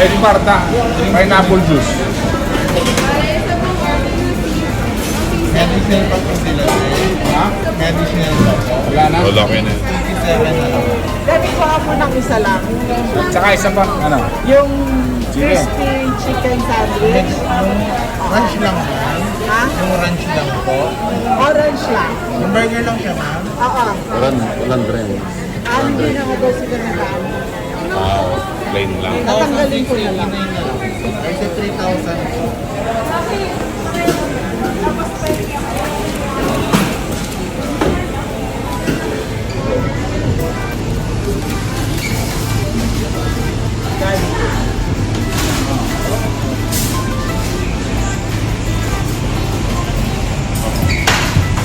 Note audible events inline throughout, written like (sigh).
Lady Parta, pineapple juice. Medicinal pa po sila. Ha? Medicinal pa po. Wala na. Wala kayo na. 27 na lang. Dati ko ako ng isa lang. Tsaka isa pa, ano? Yung crispy chicken sandwich. Ranch lang ma'am. Ha? Yung ranch lang po. Orange lang. Yung burger lang siya ma'am. Oo. Walang, walang drink. Ah, hindi na ako daw siguro na Ah, plain lang. Tatanggalin ko na lang. 1,689 na lang. Kasi 3,000 po.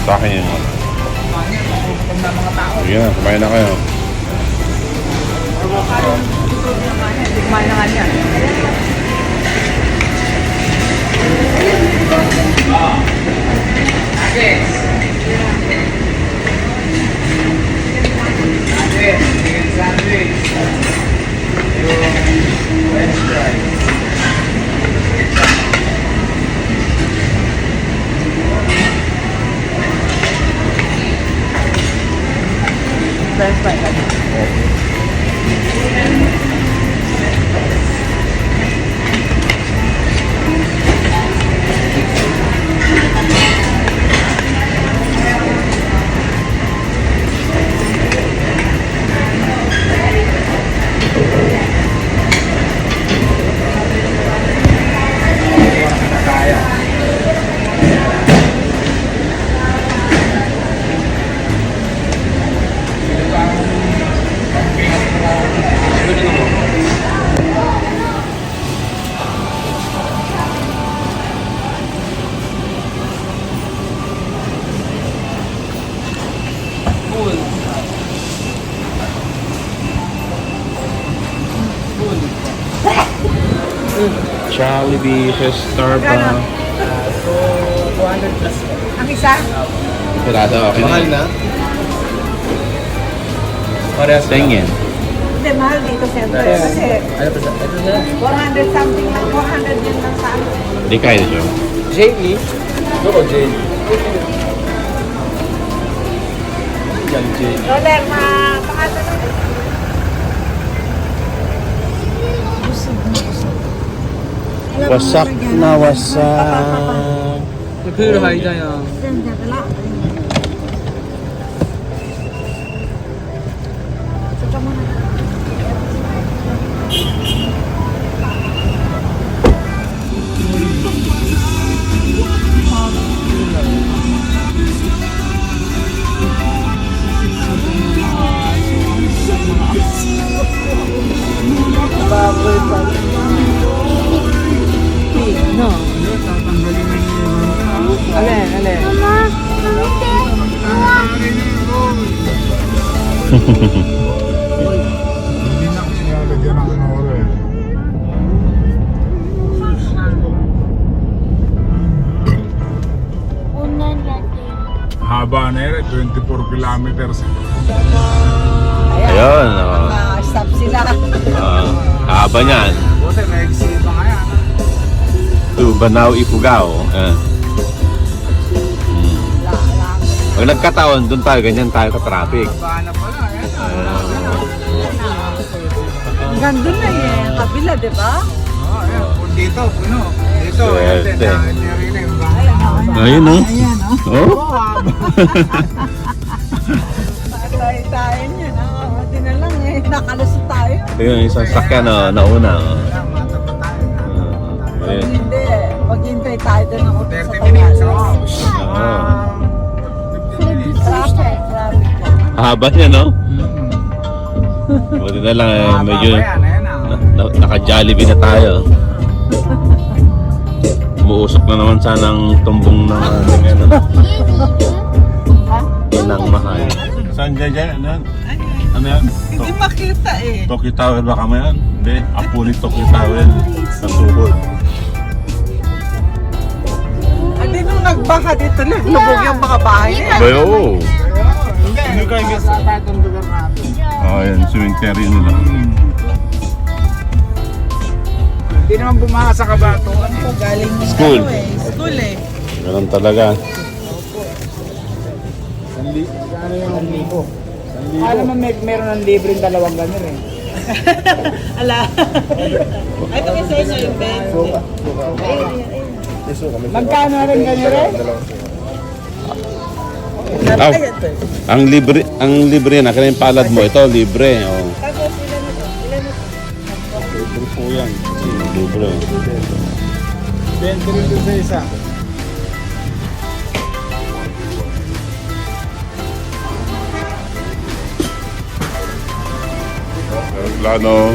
Sa akin yun. Sige na, kumain na kayo. Kumain na nga niya. Jollibee, Starbucks. Ang isa? Pirado, okay Mahal na? Parehas Tingin. Hindi, mahal dito siyempre. Kasi Ano pa sa? Ito na. 400 something lang. 400 yun lang sa akin. Hindi kaya siya. J.E. Oo, J.E. Yan, J.E. Roller, ma... Pangalan na. wasak na wasak. 그 하이자야. Hindi na kasi nalagyan ng ano eh. Haba na yun, 24 kilometers. Ayun, oh. Ah, stop sila. Ah, haba niyan. Buti, may exit pa kaya. To Banao, Ifugao. Eh. Hmm. Pag nagkataon, doon tayo, ganyan tayo ka traffic. Haba na ayan. Hanggang doon na eh. Kabila, di ba? Oh, ayan. Dito, puno. Dito, ayan. Swerte. Dahil narinig yung baka. Ayun, oh. Ayan, oh. Oh? Tayo-tayo niya. Ah, Buti na lang eh. Nakalusot tayo. Ayun, isang sakyan, oh, nauna. Oh. Ayan, matapa tayo. Ah, ayun. Hindi. Maghintay tayo doon ng utos sa 30 minutes, Tagalos. oh. Oo. Haba niya, no? Buti na lang, eh, medyo yan, ayan ah. na, na, naka-Jollibee na tayo. Umuusok na naman sanang tumbong ng ano, Ha? inang mahal. Saan dyan dyan? Ano yan? Ano yan? Hindi makita eh. Tokyo Tower ba kami yan? Hindi, Apuli Tokyo Tower. Sa tuhod. Hindi nung nagbaka dito, naglubog yung mga bahay na yan. Bayo! Hindi, Sa tayo itong lugar natin. Oh, yan, cemetery nila. Hindi naman bumaha sa kabato. Ako galing School. ano eh. School eh. Ganun talaga. Alam mo, may, meron ng libreng dalawang ganyan eh. (laughs) Ala. Ay, ito kasi sa inyo yung bed. Suka. Magkano rin ganyan rin? Aw, ang libre, ang libre na kaya yung palad mo, ito libre. Oh. Tapos ilan na to? Ilan na to? Libre po yan. Libre. 20 rin doon sa isa. Plano,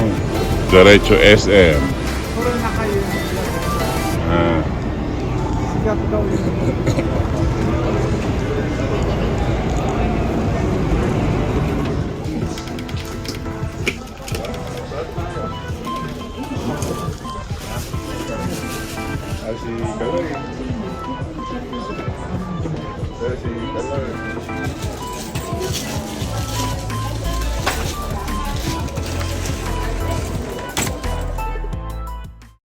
Derecho SM. Puro na kayo. Ah. Sigat daw.